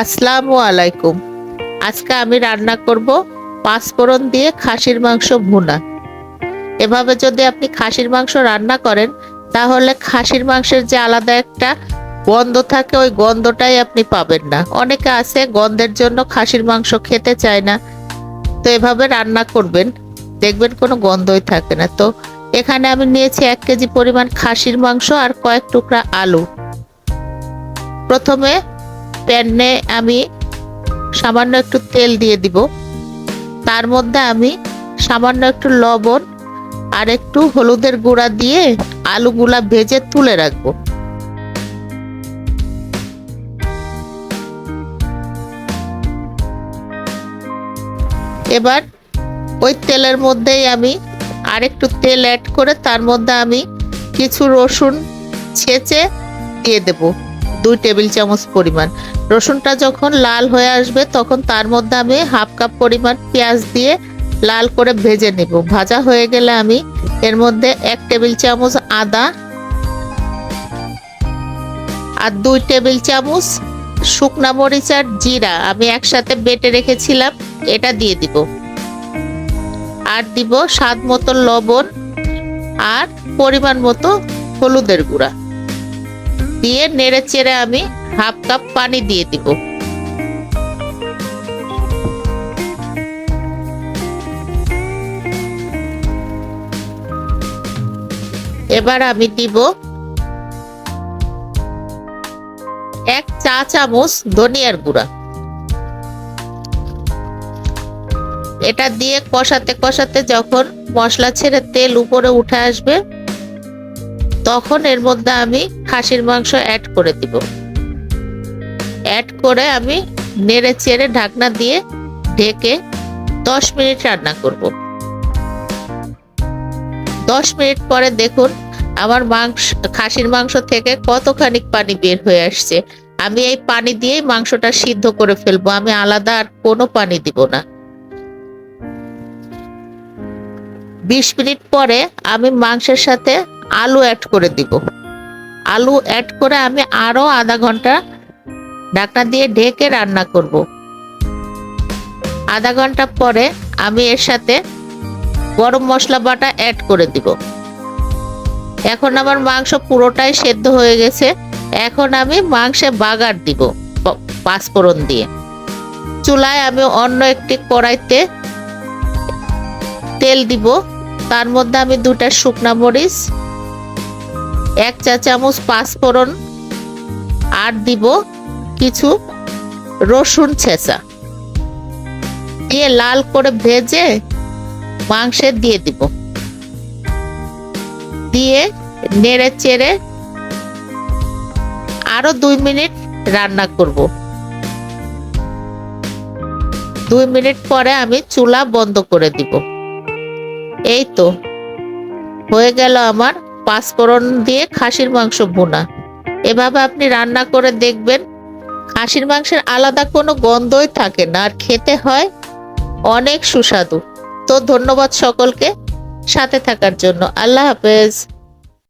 আসসালামু আলাইকুম। আজকে আমি রান্না করব পাঁচফোড়ন দিয়ে খাসির মাংস ভুনা। এভাবে যদি আপনি খাসির মাংস রান্না করেন, তাহলে খাসির মাংসের যে আলাদা একটা গন্ধ থাকে, ওই গন্ধটাই আপনি পাবেন না। অনেকে আছে গন্ধের জন্য খাসির মাংস খেতে চায় না। তো এভাবে রান্না করবেন, দেখবেন কোনো গন্ধই থাকে না। তো এখানে আমি নিয়েছি এক কেজি পরিমাণ খাসির মাংস আর কয়েক টুকরা আলু। প্রথমে প্যানে আমি সামান্য একটু তেল দিয়ে দিব। তার মধ্যে আমি সামান্য একটু লবণ আর একটু হলুদের গুঁড়া দিয়ে আলুগুলা ভেজে তুলে রাখব। এবার ওই তেলের মধ্যেই আমি আরেকটু তেল অ্যাড করে তার মধ্যে আমি কিছু রসুন ছেঁচে দিয়ে দেব। দুই টেবিল চামচ পরিমাণ। রসুনটা যখন লাল হয়ে আসবে, তখন তার মধ্যে আমি হাফ কাপ পরিমাণ পেঁয়াজ দিয়ে লাল করে ভেজে নেব। ভাজা হয়ে গেলে আমি এর মধ্যে এক টেবিল চামচ আদা আর দুই টেবিল চামচ শুকনা মরিচ আর জিরা আমি একসাথে বেটে রেখেছিলাম, এটা দিয়ে দিব। আর দিব স্বাদ মতো লবণ আর পরিমাণ মতো হলুদের গুঁড়া। দিয়ে নেড়ে চেড়ে আমি হাফ কাপ পানি দিয়ে দিব। এবার আমি দিব এক চা চামচ ধনিয়ার গুঁড়া। এটা দিয়ে কষাতে কষাতে যখন মশলা ছেড়ে তেল উপরে উঠে আসবে তখন এর মধ্যে আমি খাসির মাংস অ্যাড করে দিব। অ্যাড করে আমি নেড়ে চেড়ে ঢাকনা দিয়ে ঢেকে দশ মিনিট রান্না করব। দশ মিনিট পরে দেখুন আমার মাংস, খাসির মাংস থেকে কতখানি পানি বের হয়ে আসছে। আমি এই পানি দিয়েই মাংসটা সিদ্ধ করে ফেলব, আমি আলাদা আর কোনো পানি দিব না। বিশ মিনিট পরে আমি মাংসের সাথে আলু অ্যাড করে দিব। আলু অ্যাড করে আমি আরও আধা ঘণ্টা ঢাকনা দিয়ে ঢেকে রান্না করব। আধা ঘণ্টা পরে আমি এর সাথে গরম মশলা বাটা অ্যাড করে দিব। এখন আমার মাংস পুরোটাই সেদ্ধ হয়ে গেছে। এখন আমি মাংসে বাগার দিব পাঁচফোড়ন দিয়ে। চুলায় আমি অন্য একটি কড়াইতে তেল দিব। তার মধ্যে আমি দুটা শুকনা মরিচ এক চা চামচ পাঁচফোড়ন আর দিব কিছু রসুন ছেঁচা। দিয়ে লাল করে ভেজে মাংসে দিয়ে দিব। দিয়ে নেড়ে চেড়ে আরও দুই মিনিট রান্না করব। দুই মিনিট পরে আমি চুলা বন্ধ করে দিব। এই তো, হয়ে গেল আমার পাঁচফোড়ন দিয়ে খাসির মাংস বোনা। এভাবে আপনি রান্না করে দেখবেন, খাসির মাংসের আলাদা কোনো গন্ধই থাকে না আর খেতে হয় অনেক সুস্বাদু। তো ধন্যবাদ সকলকে, সাথে থাকার জন্য। আল্লাহ হাফেজ।